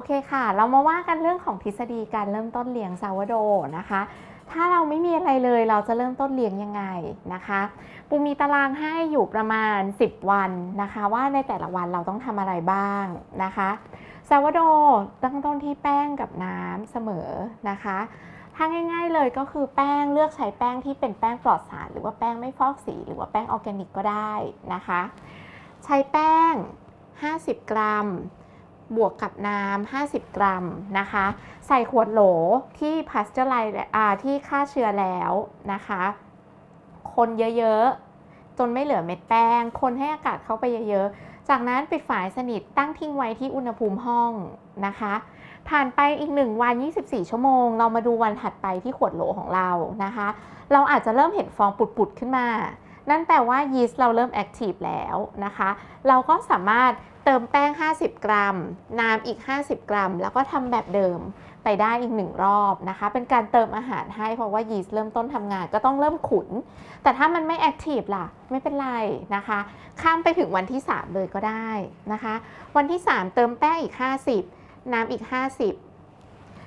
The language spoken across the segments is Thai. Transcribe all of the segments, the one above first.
โอเคค่ะ เรามาว่ากันเรื่องของทฤษฎีการเริ่มต้นเลี้ยงซาวโดนะคะ ถ้าเราไม่มีอะไรเลยเราจะเริ่มต้นเลี้ยงยังไงนะคะปูมีตารางให้อยู่ประมาณ 10 วันนะคะ ว่าในแต่ละวันเราต้องทำอะไรบ้างนะคะซาวโดตั้งต้นที่แป้งกับน้ำเสมอนะคะถ้าง่ายๆเลยก็คือแป้งเลือกใช้แป้งที่เป็นแป้งปลอดสาร หรือว่าแป้งไม่ฟอกสี หรือว่าแป้งออร์แกนิกก็ได้นะคะ ใช้แป้ง 50 กรัม บวกกับน้ำ 50 กรัมนะคะ ใส่ขวดโหลที่พาสเจอร์ไลที่ฆ่าเชื้อแล้วนะคะ คนเยอะๆ จนไม่เหลือเม็ดแป้ง คนให้อากาศเข้าไปเยอะๆ จากนั้นปิดฝายสนิทตั้งทิ้งไว้ที่อุณหภูมิห้องนะคะ ผ่านไปอีก 1 วัน 24 ชั่วโมง เรามาดูวันถัดไปที่ขวดโหลของเรานะคะ เราอาจจะเริ่มเห็นฟองปุดๆขึ้นมา นั่นแปลว่ายีสต์เราเริ่มแอคทีฟแล้วนะคะ เราก็สามารถเติมแป้ง 50 กรัม น้ำอีก 50 กรัม แล้วก็ทำแบบเดิมไปได้อีกหนึ่งรอบนะคะ เป็นการเติมอาหารให้เพราะว่ายีสต์เริ่มต้นทำงานก็ต้องเริ่มขุน แต่ถ้ามันไม่แอคทีฟล่ะ ไม่เป็นไรนะคะ ข้ามไปถึงวันที่ 3 เลยก็ได้นะคะ วันที่ 3 เติมแป้งอีก 50 น้ำอีก 50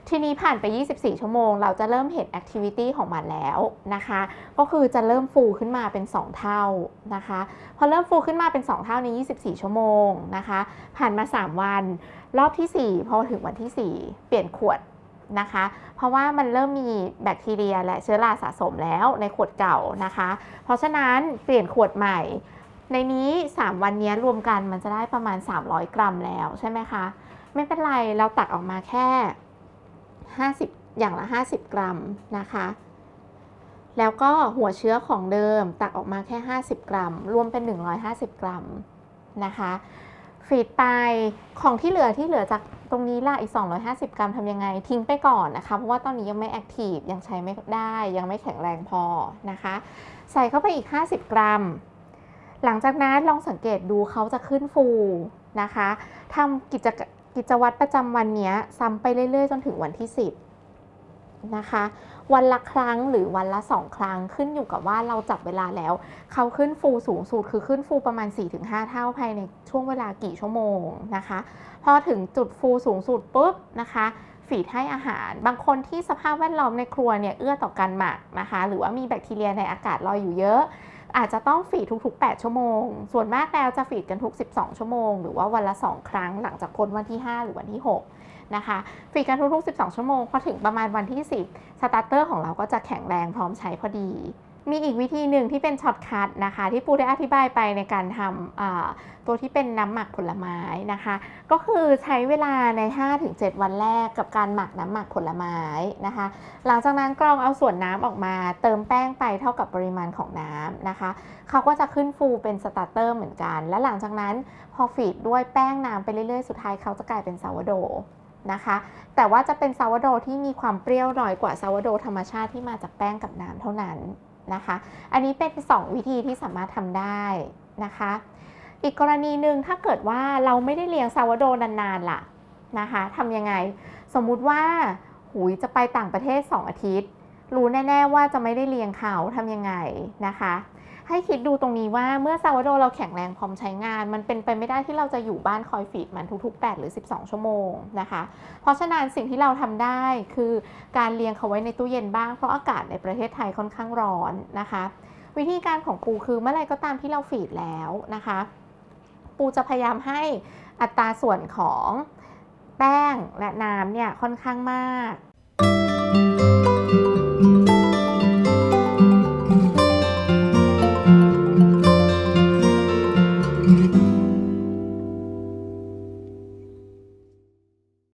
ทีนี้ผ่านไป 24 ชั่วโมง เราจะเริ่มเห็นแอคทิวิตี้ของมันแล้วนะคะ ก็คือจะเริ่มฟูขึ้นมาเป็น 2 เท่านะคะ พอเริ่มฟูขึ้นมาเป็น 2 เท่าใน 24 ชั่วโมงนะคะ ผ่านมา 3 วัน รอบที่ 4 พอถึงวันที่ 4 เปลี่ยนขวดนะคะ เพราะว่ามันเริ่มมีแบคทีเรียและเชื้อราสะสมแล้วในขวดเก่านะคะ เพราะฉะนั้นเปลี่ยนขวดใหม่ ในนี้ 3 วันนี้รวมกันมันจะได้ประมาณ 300 กรัมแล้วใช่ไหมคะ ไม่เป็นไรเราตักออกมาแค่ 50 อย่างละ 50 กรัมนะคะ แล้วก็หัวเชื้อของเดิมตักออกมาแค่ 50 กรัม รวมเป็น 150 กรัมนะคะฟีดไปของที่เหลือที่เหลือจากตรงนี้ล่ะอีก 250 กรัมทำยังไง ทิ้งไปก่อนนะคะ เพราะว่าตอนนี้ยังไม่แอคทีฟยังใช้ไม่ได้ยังไม่แข็งแรงพอนะคะ ใส่เข้าไปอีก 50 กรัม หลังจากนั้นลองสังเกตดูเขาจะขึ้นฟูนะคะทำกิจ กิจวัตรประจำวันนี้ซ้ำไปเรื่อยๆ จนถึงวันที่ 10 นะคะ วันละครั้งหรือวันละ 2 ครั้งขึ้นอยู่กับว่าเราจับเวลาแล้ว เขาขึ้นฟูสูงสุดคือขึ้นฟูประมาณ 4-5 เท่าภายในช่วงเวลากี่ชั่วโมงนะคะ พอถึงจุดฟูสูงสุดปุ๊บนะคะฝีดให้อาหาร บางคนที่สภาพแวดล้อมในครัวเนี่ยเอื้อต่อการหมักนะคะ หรือว่ามีแบคทีเรียในอากาศลอยอยู่เยอะ อาจจะต้องฟีดทุก ๆ 8 ชั่วโมง ส่วนมากแล้วจะฟีดกันทุก 12 ชั่วโมง หรือว่าวันละ 2 ครั้งหลังจากพ้นวันที่ 5 หรือวันที่ 6 นะคะฟีดกันทุก ๆ 12 ชั่วโมง พอถึงประมาณวันที่ 10 สตาร์เตอร์ของเราก็จะแข็งแรงพร้อมใช้พอดี มีอีกวิธีหนึ่งที่เป็นช็อตคัทนะคะ ที่ปูได้อธิบายไปในการทำตัวที่เป็นน้ำหมักผลไม้นะคะ ก็คือใช้เวลาใน 5-7 วันแรกกับการหมักน้ำหมักผลไม้นะคะ หลังจากนั้นกรองเอาส่วนน้ำออกมาเติมแป้งไปเท่ากับปริมาณของน้ำนะคะ เขาก็จะขึ้นฟูเป็นสตาร์เตอร์เหมือนกัน และหลังจากนั้นพอฟีดด้วยแป้งน้ำไปเรื่อยๆ สุดท้ายเขาจะกลายเป็นซาวโดนะคะ แต่ว่าจะเป็นซาวโดที่มีความเปรี้ยวน้อยกว่าซาวโดธรรมชาติที่มาจากแป้งกับน้ำเท่านั้น นะคะ อันนี้เป็น 2 วิธีที่สามารถทำได้นะคะ อีกกรณีหนึ่งถ้าเกิดว่าเราไม่ได้เลี้ยงซาวโดนานๆล่ะนะคะทำยังไงสมมุติว่าหุยจะไปต่างประเทศ 2 อาทิตย์ รู้แน่ ๆ ว่าจะไม่ได้เลี้ยงเขาทำยังไงนะคะ ให้คิดดูตรงนี้ว่าเมื่อซาวโดเราแข็งแรงพร้อมใช้งาน มันเป็นไปไม่ได้ที่เราจะอยู่บ้านคอยฟีดมันทุก ๆ 8 หรือ 12 ชั่วโมงนะคะ เพราะฉะนั้นสิ่งที่เราทำได้คือการเลี้ยงเขาไว้ในตู้เย็นบ้าง เพราะอากาศในประเทศไทยค่อนข้างร้อนนะคะ วิธีการของปูคือเมื่อไรก็ตามที่เราฟีดแล้วนะคะ ปูจะพยายามให้อัตราส่วนของแป้งและน้ำเนี่ยค่อนข้างมาก